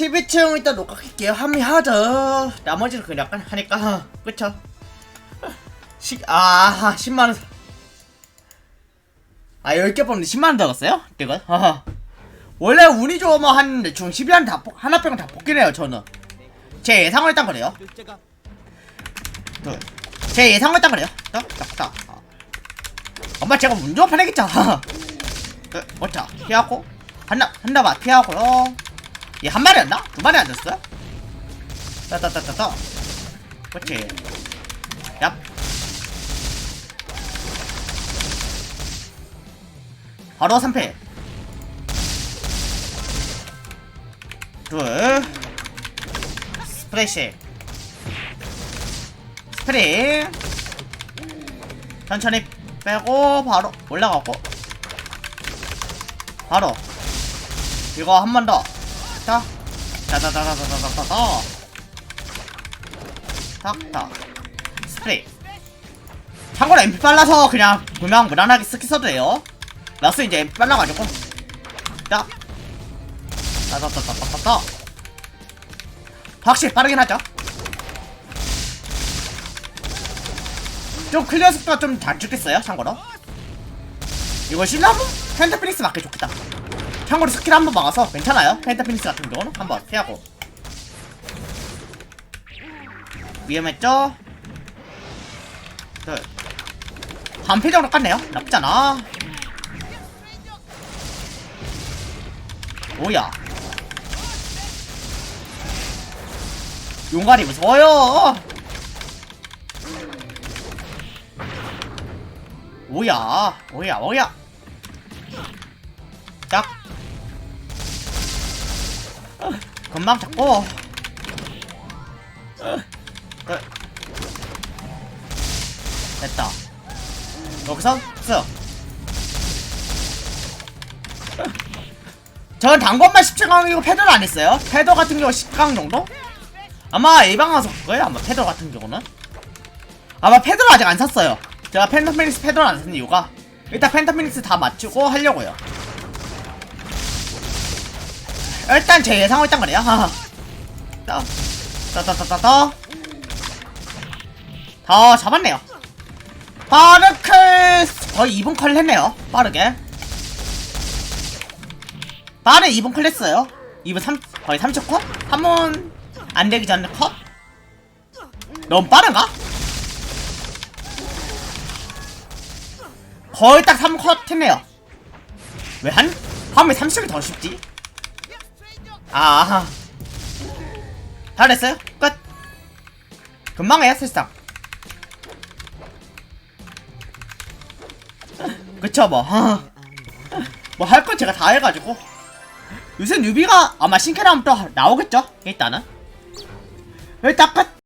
12층 일단 녹화할게요 합의하죠 나머지는 그냥 약간 하니까 그쵸 시, 아 10만원 아 10개 뽑는데 10만원 들어갔어요? 이거? 하하. 원래 운이 좋으면 한 대충 12한 다 뽑, 하나 빼고 다 뽑기네요 저는 제 예상을 거래요 둘. 제 예상을 했단 거래요 딱, 딱, 딱. 어. 엄마 제가 운 좋은 판 해겠죠 그, 뭐자 피하고 한나 한나봐 피하고요 얘 한 마리였나? 두 마리 안 됐어요? 따따따따따. 그렇지. 얍. 바로 3패. 둘. 스프레시. 스프링 천천히 빼고 바로 올라가고. 바로. 이거 한 번 더. 자. 자자자자자자자자. 탁탁. 스프레이. 참고로 MP 빨라서 그냥 그냥 무난하게 스킬 써도 돼요. 라스 이제 MP 빨라가지고. 자. 자자자자자자. 확실히 빠르긴 하죠. 좀 클리어 속도가 좀 잘 죽겠어요, 참고로. 이거 실라면 펜타피닉스 맞게 좋겠다. 참고로 스킬 한 번 막아서 괜찮아요. 펜타피닉스 같은 경우는 한 번 피하고. 위험했죠? 둘. 정도 깠네요. 나쁘잖아. 뭐야. 용가리 무서워요. 뭐야. 뭐야, 뭐야. 짝. 금방 잡고. 끝. 됐다. 여기서 쓱. 저는 단권만 17강이고 패드를 안 했어요. 패드 같은 경우 10강 정도? 아마 A방 가서 그거예요. 아마 패드 같은 경우는. 아마 패드를 아직 안 샀어요. 제가 펜타피닉스 패드를 안산 이유가 일단 펜타피닉스 다 맞추고 하려고요. 일단 제 그래요. 하하. 따, 따따따따따. 다 잡았네요. 빠르크 거의 2분 컬 했네요. 빠르게. 빠르 2분 컬 했어요. 2분 3 거의 30 컷? 한번 안 되기 전에 컷? 너무 빠른가? 거의 딱 3컷 했네요. 왜 한, 화면에 30이 더 쉽지? 아, 잘했어요. 끝. 금방 해요, 실상. 그쵸, 뭐. 뭐 할 건 제가 다 해가지고. 요새 뉴비가 아마 신캐라면 또 나오겠죠? 일단은. 일단 끝.